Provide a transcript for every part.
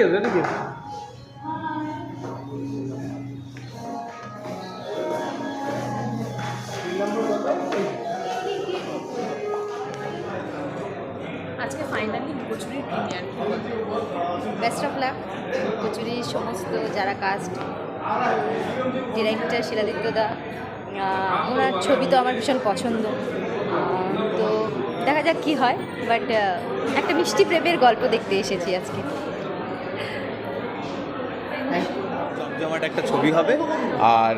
এদিকে এসো, এদিকে আজকে ফাইনালি লুকোচুরির প্রিমিয়ার বেস্ট অফ লাক কচুরির সমস্ত যারা কাস্ট ডিরেক্টর শিলাদিত্য দা ওনার ছবি তো আমার ভীষণ পছন্দ। তো দেখা যাক কি হয় বাট একটা মিষ্টি প্রেমের গল্প দেখতে এসেছি আজকে। জমজমাট একটা ছবি হবে। আর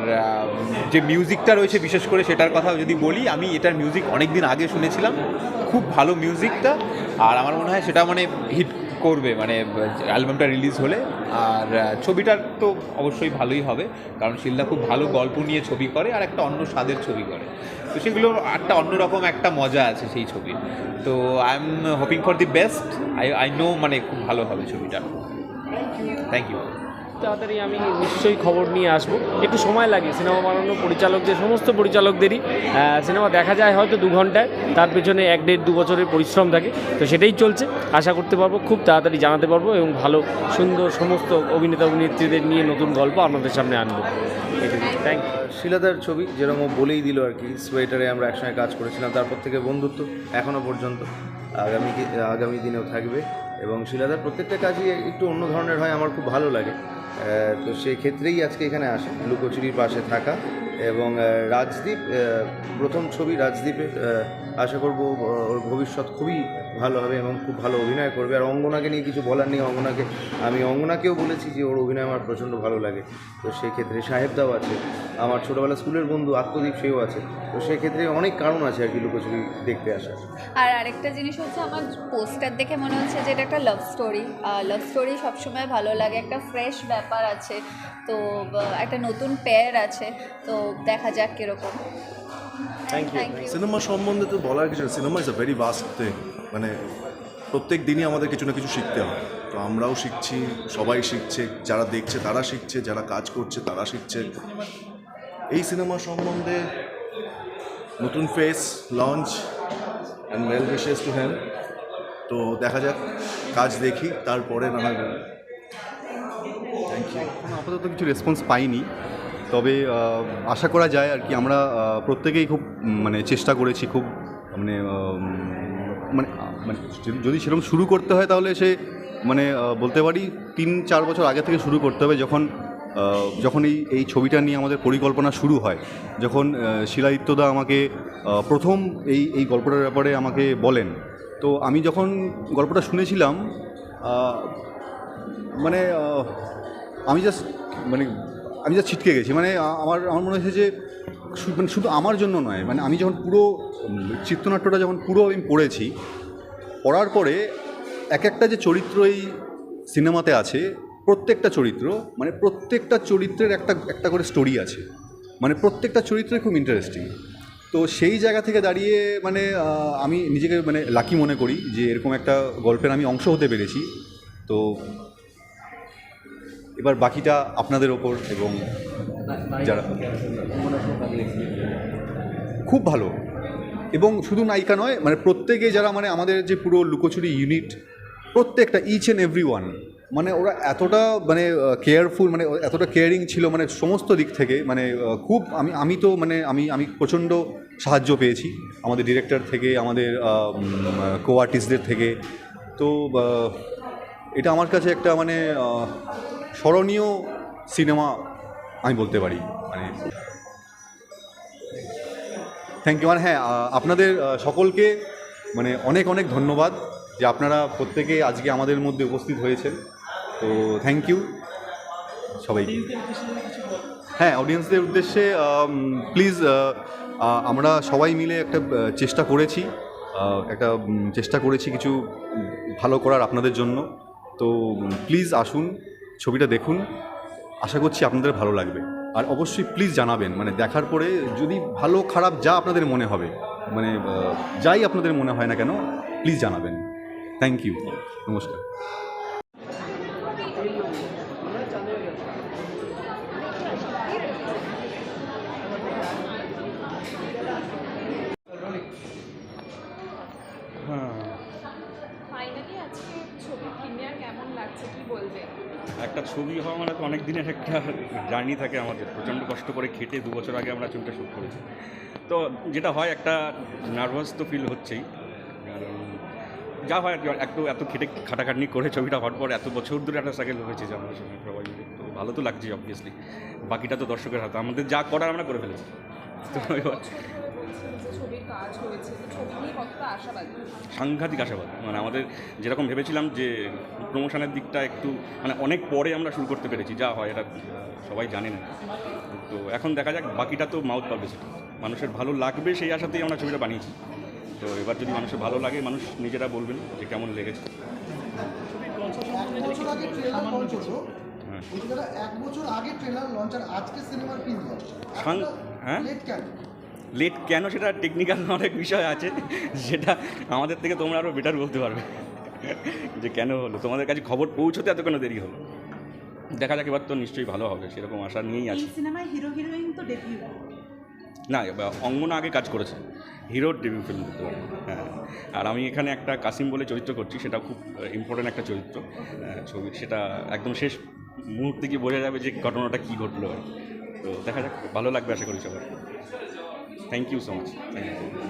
যে মিউজিকটা রয়েছে বিশেষ করে সেটার কথা যদি বলি, আমি এটার মিউজিক অনেক দিন আগে শুনেছিলাম। খুব ভালো মিউজিকটা আর আমার মনে হয় সেটা মানে হিট করবে মানে অ্যালবামটা রিলিজ হলে। আর ছবিটার তো অবশ্যই ভালোই হবে। কারণ শিলদা খুব ভালো গল্প নিয়ে ছবি করে আর একটা অন্য স্বাদের ছবি করে। তো সেগুলো একটা অন্যরকম একটা মজা আছে সেই ছবির। তো I am hoping for the best I I know মানে খুব ভালো হবে ছবিটা। থ্যাংক ইউ তাড়াতাড়ি আমি নিশ্চয়ই খবর নিয়ে আসব। একটু সময় লাগে, সিনেমা বানানো পরিচালকদের সমস্ত পরিচালকদেরই। সিনেমা দেখা যায় হয়তো দু ঘন্টায়, তার পেছনে এক দেড় দু বছরের পরিশ্রম থাকে। তো সেটাই চলছে। আশা করতে পারব, খুব তাড়াতাড়ি জানাতে পারব এবং ভালো, সুন্দর সমস্ত অভিনেতা অভিনেত্রীদের নিয়ে নতুন গল্প আপনাদের সামনে আনব। থ্যাংক শিলাদার ছবি, যেরকম বলেই দিল আর কি, সোয়েটারে আমরা একসঙ্গে কাজ করেছিলাম, তারপর থেকে বন্ধুত্ব এখনও পর্যন্ত আগামী আগামী দিনেও থাকবে। এবং শিলাদার প্রত্যেকটা কাজই একটু অন্য ধরনের হয়, আমার খুব ভালো লাগে। তো সেই ক্ষেত্রেই আজকে এখানে আসে লুকোচুরির পাশে থাকা। এবং রাজদীপ প্রথম ছবি রাজদীপের আশা করব ওর ভবিষ্যৎ খুবই ভালো হবে এবং খুব ভালো অভিনয় করবে। আর অঙ্গনাকে নিয়ে কিছু বলার নেই। অঙ্গনাকে, আমি অঙ্গনাকেও বলেছি যে, ওর অভিনয় আমার প্রচণ্ড ভালো লাগে। তো সেক্ষেত্রে সাহেবদাও আছে। আমার ছোটোবেলা স্কুলের বন্ধু আত্মদীপ, সেও আছে। তো সেক্ষেত্রে অনেক কারণ আছে আর কি লুকোচুরি দেখতে আসার। আর আরেকটা জিনিস হচ্ছে, আমার পোস্টার দেখে মনে হচ্ছে যে, এটা একটা লাভ স্টোরি লাভ স্টোরি সবসময় ভালো লাগে। একটা ফ্রেশ ব্যাপার আছে। তো একটা নতুন পেয়ার আছে তো দেখা যাক কীরকম। থ্যাংক ইউ সিনেমা সম্বন্ধে তো বলার কিছু cinema is a very vast thing মানে প্রত্যেক দিনই আমাদের কিছু না কিছু শিখতে হয়। তো আমরাও শিখছি সবাই শিখছে যারা দেখছে তারা শিখছে যারা কাজ করছে তারা শিখছে। এই সিনেমা সম্বন্ধে নতুন face launch and well wishes to them তো দেখা যাক কাজ দেখি তারপরে না হয় বলব। থ্যাংক ইউ এখনও আপাতত কিছু রেসপন্স পাইনি। তবে আশা করা যায় আর কি, আমরা প্রত্যেকেই খুব মানে চেষ্টা করেছি খুব মানে মানে মানে যদি- সেরকম শুরু করতে হয় তাহলে সে মানে বলতে পারি তিন, চার বছর আগে থেকে শুরু করতে হবে যখন যখন এই এই ছবিটা নিয়ে আমাদের পরিকল্পনা শুরু হয়। যখন শিলাদিত্যদা আমাকে প্রথম এই এই গল্পটার ব্যাপারে আমাকে বলেন। তো আমি যখন গল্পটা শুনেছিলাম মানে আমি জাস্ট মানে আমি জাস্ট ছিটকে গেছি। মানে আমার আমার মনে হয়েছে যে মানে শুধু আমার জন্য নয় মানে আমি যখন পুরো চিত্রনাট্যটা যখন পুরো আমি পড়েছি, পড়ার পরে এক একটা যে চরিত্র এই সিনেমাতে আছে, প্রত্যেকটা চরিত্র মানে প্রত্যেকটা চরিত্রের একটা একটা করে স্টোরি আছে। মানে প্রত্যেকটা চরিত্রই খুব ইন্টারেস্টিং তো সেই জায়গা থেকে দাঁড়িয়ে মানে আমি নিজেকে মানে লাকি মনে করি যে, এরকম একটা গল্পের আমি অংশ হতে পেরেছি। তো এবার বাকিটা আপনাদের ওপর এবং যারা খুব ভালো। এবং শুধু নায়িকা নয় মানে প্রত্যেকে যারা মানে আমাদের যে পুরো লুকোচুরি ইউনিট, প্রত্যেকটা ইচ অ্যান্ড এভরি ওয়ান মানে ওরা এতটা মানে কেয়ারফুল মানে এতটা কেয়ারিং ছিল মানে সমস্ত দিক থেকে মানে খুব আমি আমি তো মানে আমি আমি প্রচণ্ড সাহায্য পেয়েছি আমাদের ডিরেক্টর থেকে, আমাদের কো আর্টিস্টদের থেকে। তো এটা আমার কাছে একটা মানে স্মরণীয় সিনেমা আমি বলতে পারি। মানে থ্যাংক ইউ মানে হ্যাঁ আপনাদের সকলকে মানে অনেক অনেক ধন্যবাদ যে আপনারা প্রত্যেকে আজকে আমাদের মধ্যে উপস্থিত হয়েছেন। তো থ্যাংক ইউ সবাই হ্যাঁ অডিয়েন্সদের উদ্দেশ্যে প্লিজ আমরা সবাই মিলে একটা চেষ্টা করেছি। একটা চেষ্টা করেছি কিছু ভালো করার আপনাদের জন্য। তো প্লিজ আসুন। ছবিটা দেখুন। আশা করছি আপনাদের ভালো লাগবে। আর অবশ্যই প্লিজ জানাবেন মানে দেখার পরে যদি ভালো, খারাপ যা আপনাদের মনে হবে মানে যাই আপনাদের মনে হয় না কেন প্লিজ জানাবেন। থ্যাংক ইউ নমস্কার। লাগছে কি বলবে? একটা ছবি হওয়া মানে তো অনেক দিনের একটা জার্নি থাকে আমাদের। প্রচণ্ড কষ্ট করে খেটে দু বছর আগে আমরা ছবিটা শ্যুট করেছি। তো যেটা হয় একটা নার্ভাস তো ফিল হচ্ছেই। যা হয় একটু এত খেটে খাটাখাটনি করে ছবিটা হওয়ার পর এত বছর ধরে একটা সাইকেল হয়েছে যে আমাদের সঙ্গে মিলে। তো ভালো তো লাগছে অবভিয়াসলি বাকিটা তো দর্শকের হাতে। আমাদের যা করার আমরা করে ফেলেছি। তো এবার ছবির কাজ হয়েছে তো ছবি নিয়ে কতটা আশাবাদী? সাংঘাতিক আশাবাদ। মানে আমাদের যেরকম ভেবেছিলাম যে প্রমোশনের দিকটা একটু মানে অনেক পরে আমরা শুরু করতে পেরেছি যা হয় এটা সবাই জানে না। তো এখন দেখা যাক বাকিটা তো মাউথ পাবলিসিটি মানুষের ভালো লাগবে সেই আশাতেই আমরা ছবিটা বানিয়েছি। তো এবার যদি মানুষের ভালো লাগে মানুষ নিজেরা বলবেন যে কেমন লেগেছে। বছর আগে ট্রেলার লঞ্চ হলো ওই জায়গাটা এক বছর আগে ট্রেলার লঞ্চ আর আজকে সিনেমার প্রিমিয়ার সাং- হ্যাঁ? লেট কেন সেটা টেকনিক্যাল অনেক বিষয় আছে যেটা আমাদের থেকে তোমরা আরও বেটার বলতে পারবে। যে কেন হলো? তোমাদের কাছে খবর পৌঁছতে এত কেন দেরি হলো? দেখা যাক এবার তো নিশ্চয়ই ভালো হবে সেরকম আশা নিয়েই আছে। সিনেমায় হিরো হিরোইন তো ডেবিউ না অঙ্গনা আগে কাজ করেছে হিরোর ডেবিউ ফিল্ম পারে হ্যাঁ আর আমি এখানে একটা কাসিম বলে চরিত্র করছি সেটা খুব ইম্পর্ট্যান্ট একটা চরিত্র। ছবি সেটা একদম শেষ মুহূর্তে গিয়ে বোঝা যাবে যে ঘটনাটা কী ঘটলো আর তো দেখা যাক ভালো লাগবে আশা করি সবার। Thank you so much thank you